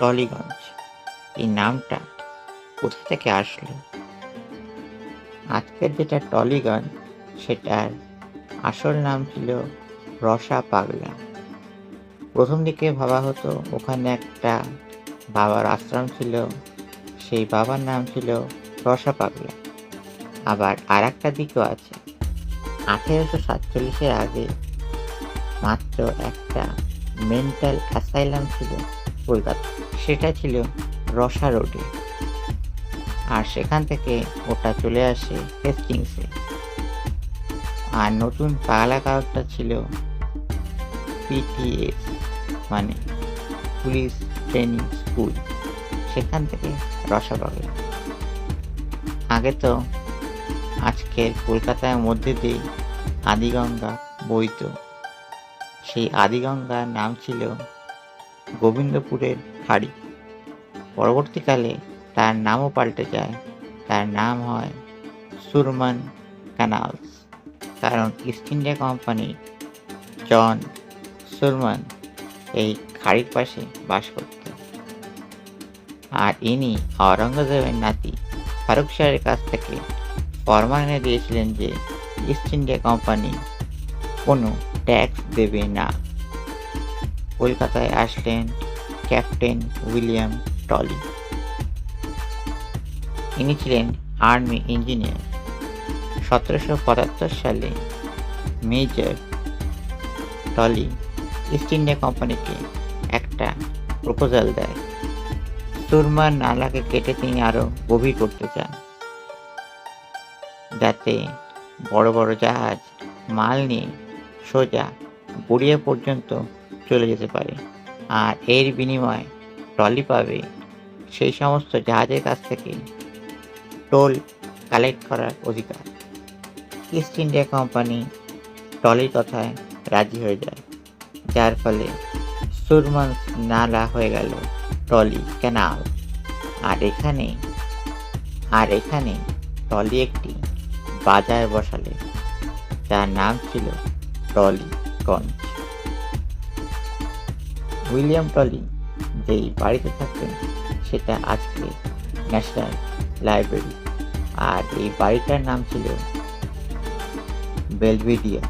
টলিগঞ্জ। এই নামটা কোথা থেকে আসলো? আজকের যেটা টলিগঞ্জ, সেটার আসল নাম ছিল রসা পাগলা। প্রথম দিকে ভাবা হতো ওখানে একটা বাবার আশ্রম ছিল, সেই বাবার নাম ছিল রসা পাগলা। আবার আর একটা দিকও আছে। আঠেরোশো সাতচল্লিশের আগে মাত্র একটা মেন্টাল অ্যাসাইলাম ছিল। কলকাতা। সেটা ছিল রসা রোডে। আর সেখান থেকে ওটা চলে আসে হেস্টিংসে। আর নতুন পাগলা কাগজটা ছিল পিটিএস মানে পুলিশ ট্রেনিং স্কুল। সেখান থেকে রসা পাগলা আগে তো আজকের কলকাতার মধ্যে দিয়ে আদিগঙ্গা বইত সেই আদিগঙ্গার নাম ছিল গোবিন্দপুরের হাড়ি। পরবর্তীকালে তার নামও পাল্টে যায়। তার নাম হয় সুরমান ক্যানালস কারণ East India Company John Surman এই খাড়ির পাশে বাস করত। আর ইনি আওরঙ্গজেবের নাতি ফারুক শাহের কাছ থেকে ফরমান এনে দিয়েছিলেন যে ইস্ট ইন্ডিয়া কোম্পানি কোনো ট্যাক্স দেবে না। কলকাতায় আসলেন ক্যাপ্টেন উইলিয়াম টলি। ইনি ছিলেন আর্মি ইঞ্জিনিয়ার। সতেরোশো পঁচাত্তর সালে মেজর টলি ইস্ট ইন্ডিয়া কোম্পানিকে একটা প্রপোজাল দেয়। সুরমার নালাকে কেটে তিনি আরও গভীর করতে চান। যাতে বড় বড় জাহাজ, মাল নিয়ে সোজা গড়িয়া পর্যন্ত চলে যেতে পারে। আর এর বিনিময়ে ট্রলি পাবে সেই সমস্ত জাহাজের কাছ থেকে টোল কালেক্ট করার অধিকার। ইস্ট ইন্ডিয়া কোম্পানি ট্রলির কথায় রাজি হয়ে যায়। যার ফলে সুরমান নালা হয়ে গেল ট্রলি ক্যানাল আর এখানে আর এখানে টলি একটি বাজার বসালে। যার নাম ছিল টলিগঞ্জ উইলিয়াম টলি যেই বাড়িতে থাকতেন, সেটা আজকে ন্যাশনাল লাইব্রেরি। আর এই বাড়িটার নাম ছিল বেলভিডিয়া।